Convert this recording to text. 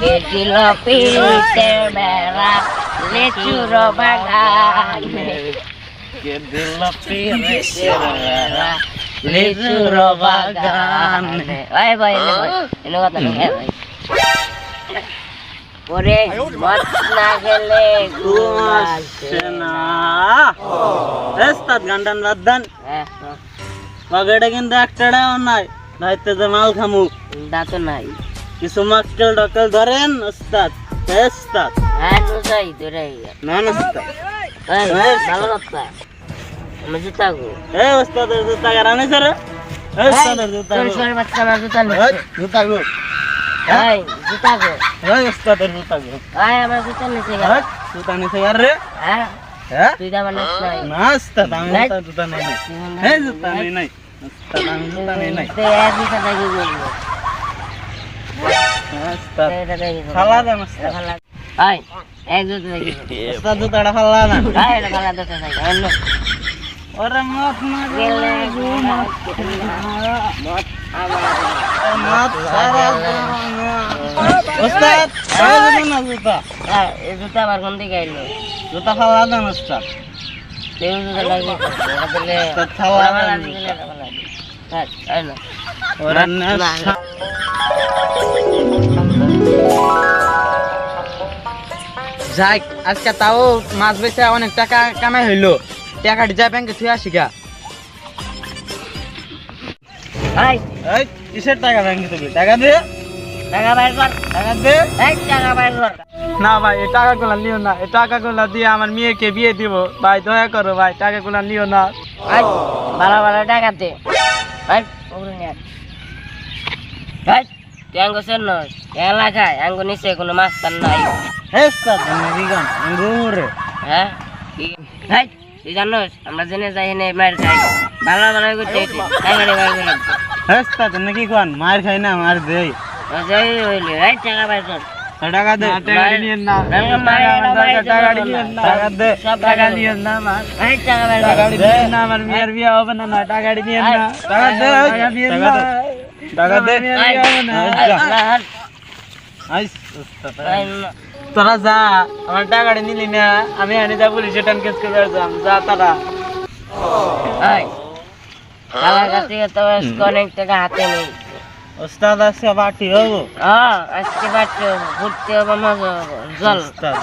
গেছিল পিরিতের বেড়া লেচুর বাগানে বেড়া বাগানে ওই ভাই এনে কথা ওরে মত না গেলে ঘুম আসে না রাস্তাত গান্ডান হ্যাঁ বাগেটা কিন্তু একটাও নাই দায়িত্বে মাল খামু দাঁত নাই কিছু মাক্কেল ডকেল ধরেন ওস্তাদ ওস্তাদ? হ্যাঁ নুসাই দূরে না না ওস্তাদ। এই এই, ভালো কথা। আমি জুতা গো। এ ওস্তাদের জুতা গারানি স্যার এ ওস্তাদের জুতা গো। সর বাচ্চা আমার জুতা এই, নিচ্ছে জুতা গো। এই জুতা গো। এই ওস্তাদের জুতা গো। এই আমার জুতা নিচ্ছে এই, জুতা নিছে আর রে। হ্যাঁ হ্যাঁ? তুই দাবার নিস না ওস্তাদ আমি জুতা নাই এই জুতা নেই নাই। ওস্তাদ আমি জুতা নেই নাই। এক জুতা দেখি বলব দেখি বলব। ফালা দেন ওস্তাদ এটা এই এক জুতা দেখি বলব। ওস্তাদ জুতাটা ফালা না। এই এটা জুতা দেখি। অন্য ওরে মাত না গেলে ঘুম আসে না। মত সারা ওস্তাদ এই দেন না জুতা। এই জুতা আবার কোন দিকে আইলো জুতা ফালা দেন ওস্তাদ জুতা। লাগে ফালা না। যাক আজকে তাও মাছ বেচে অনেক টাকা কামাই হইল। টাকাটি যা ব্যাংকে থুয়ে আসি গা। কিসের টাকা ব্যাংকে তুমি টাকা দে। টাকা বাইর কর। টাকা দে। টাকা বাইর কর। না ভাই এই টাকাগুলো নিও না। এই টাকাগুলো দিয়ে আমার মেয়েকে বিয়ে দিব। ভাই দয়া করো ভাই টাকাগুলো নিও না। ভালো ভালো টাকা দে। এই ওগুলো নিয়ে। এই তুই আঙ্গো সেন এলাকায় আঙ্গো নিচে কোনো মাছ টান নাই হ্যাঁ এই তুই জানোস আমরা জেনে যাই এনে মার খাই ভালো ভালো করতে আমি কি কোন মার খাই না মার দে যাই হইলে এই টাকা কর টাকা দে। টাকাটি নিয়ে না। টাকা নিয়ে না। টাকা দে। টাকা নিয়ে না আমার এই টাকা বাইর কর নিয়ে না আমার মেয়ের বিয়ে হবে না না। নিয়ে না। টাকা দে। টাকা নিয়ে না। টাকা দে। এই, বিয়ে হবে না। এই, না, আই ওস্তাদ এই, না। তোরা যা আমার টাকাটি নিলি না আমি আনি যা পুলিশে টান কেস করে যাম। যা তারা। আমার কাছ থেকে তো অনেক টাকা হাতে নেই। ওস্তাদ আজকে বাটি হব? হ্যাঁ আজকে বাচ্চা ঘুরতে হবে মজা হবে জল। ওস্তাদ